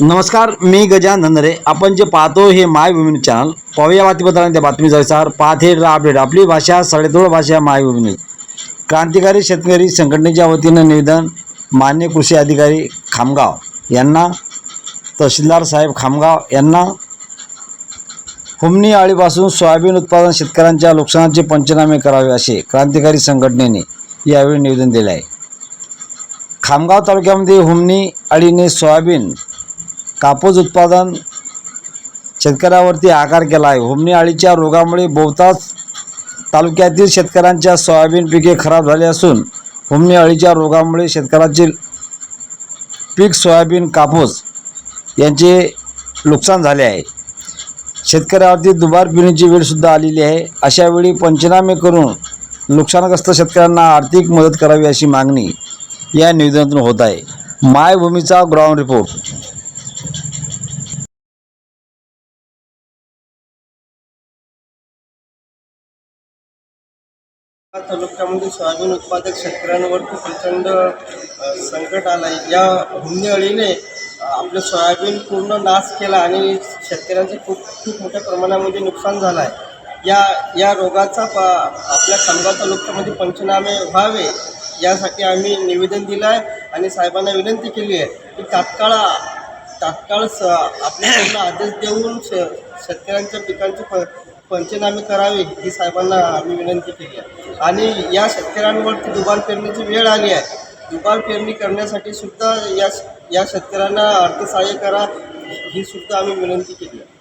नमस्कार मी गजानन रे आपण जे पाहतो हे मायभूमी चॅनल. पाहूया बातमीपत्रांच्या बातमीचा विचार हे अपडेट. आपली भाषा सडेतोड भाषा मायभूमी क्रांतिकारी शेतकरी संघटनेच्या वतीनं निवेदन मान्य कृषी अधिकारी खामगाव यांना तहसीलदार साहेब खामगाव यांना हुमणी आळीपासून सोयाबीन उत्पादन शेतकऱ्यांच्या नुकसानाचे पंचनामे करावे असे क्रांतिकारी संघटनेने यावेळी निवेदन दिले आहे. खामगाव तालुक्यामध्ये हुमणी आळीने सोयाबीन कापूस उत्पादन शेतकऱ्यावरती आकार केला आहे हुमणी आळीच्या रोगामुळे बहुतांश तालुक्यातील शेतकऱ्यांच्या सोयाबीन पिके खराब झाली असून होमनी अळीच्या रोगामुळे शेतकऱ्याचे पीक सोयाबीन कापूस यांचे नुकसान झाले आहे. शेतकऱ्यावरती दुबार पिण्याची वेळसुद्धा आलेली आहे. अशा वेळी पंचनामे करून नुकसानग्रस्त शेतकऱ्यांना आर्थिक मदत करावी अशी मागणी या निवेदनातून होत आहे. मायभूमीचा ग्राउंड रिपोर्ट. तालुक्यामध्ये सोयाबीन उत्पादक शेतकऱ्यांवरती प्रचंड संकट आलं आहे या हुमणी अळीने आपलं सोयाबीन पूर्ण नाश केला आणि शेतकऱ्यांचे खूप खूप मोठ्या प्रमाणामध्ये नुकसान झालं आहे या या रोगाचा प आपल्या खामगाव तालुक्यामध्ये पंचनामे व्हावे यासाठी आम्ही निवेदन दिलं आहे आणि साहेबांना विनंती केली आहे की तात्काळ तात्काळ स आपल्याकडनं आदेश देऊन श शेतकऱ्यांच्या पिकांचे प पंचनामे करावे ही साहेबांना आम्ही विनंती केली आहे. आणि या शेतकऱ्यांवरती दुबार पेरणीची वेळ आली आहे. दुबार पेरणी करण्यासाठी सुद्धा या या शेतकऱ्यांना अर्थसहाय्य करा ही सुद्धा आम्ही विनंती केली आहे.